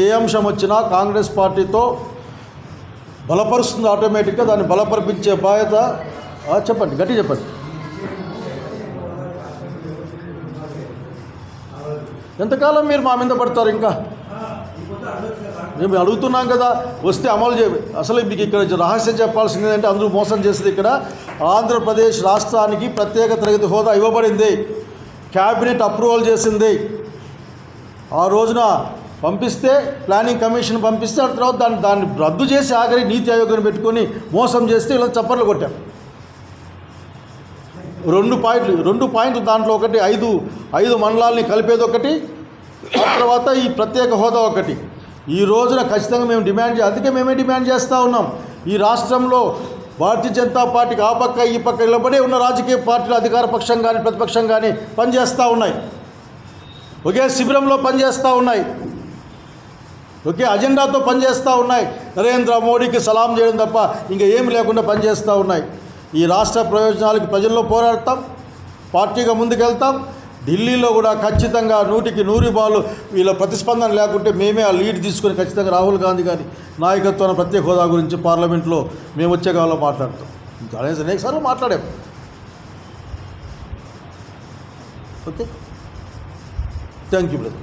ఏ అంశం వచ్చినా కాంగ్రెస్ పార్టీతో బలపరుస్తుంది ఆటోమేటిక్గా దాన్ని బలపరిపించే బాధ్యత. చెప్పండి గట్టి చెప్పండి. ఎంతకాలం మీరు మా మీద పడతారు ఇంకా? మేము అడుగుతున్నాం కదా వస్తే అమలు చే అసలు మీకు ఇక్కడ రహస్యం చెప్పాల్సింది ఏంటంటే అందరూ మోసం చేసేది ఇక్కడ. ఆంధ్రప్రదేశ్ రాష్ట్రానికి ప్రత్యేక తరగతి హోదా ఇవ్వబడింది. క్యాబినెట్ అప్రూవల్ చేసింది. ఆ రోజున పంపిస్తే ప్లానింగ్ కమిషన్ పంపిస్తే ఆ తర్వాత దాన్ని దాన్ని రద్దు చేసి ఆఖరి నీతి ఆయోగాన్ని పెట్టుకొని మోసం చేస్తే ఇలా చప్పర్లు కొట్టారు రెండు పాయింట్లు రెండు పాయింట్లు దాంట్లో ఒకటి ఐదు ఐదు మండలాల్ని కలిపేది ఒకటి ఆ తర్వాత ఈ ప్రత్యేక హోదా ఒకటి. ఈ రోజున ఖచ్చితంగా మేము డిమాండ్ చే అందుకే మేమే డిమాండ్ చేస్తూ ఉన్నాం. ఈ రాష్ట్రంలో భారతీయ జనతా పార్టీకి ఆ పక్క ఈ పక్క నిలబడే ఉన్న రాజకీయ పార్టీలు అధికార పక్షం కానీ ప్రతిపక్షం కానీ పనిచేస్తూ ఉన్నాయి. ఒకే శిబిరంలో పనిచేస్తూ ఉన్నాయి. ఒకే అజెండాతో పనిచేస్తూ ఉన్నాయి. నరేంద్ర మోడీకి సలాం చేయడం తప్ప ఇంకా ఏమి లేకుండా పనిచేస్తూ ఉన్నాయి. ఈ రాష్ట్ర ప్రయోజనాలకు ప్రజల్లో పోరాడతాం పార్టీగా ముందుకెళ్తాం. ఢిల్లీలో కూడా ఖచ్చితంగా నూటికి నూరు బాలు వీళ్ళ ప్రతిస్పందన లేకుంటే మేమే ఆ లీడ్ తీసుకొని ఖచ్చితంగా రాహుల్ గాంధీ గారి నాయకత్వం ప్రత్యేక హోదా గురించి పార్లమెంట్లో మేము వచ్చే కాలంలో మాట్లాడతాం. అనేక అనేక సార్లు మాట్లాడాం. ఓకే. Thank you brother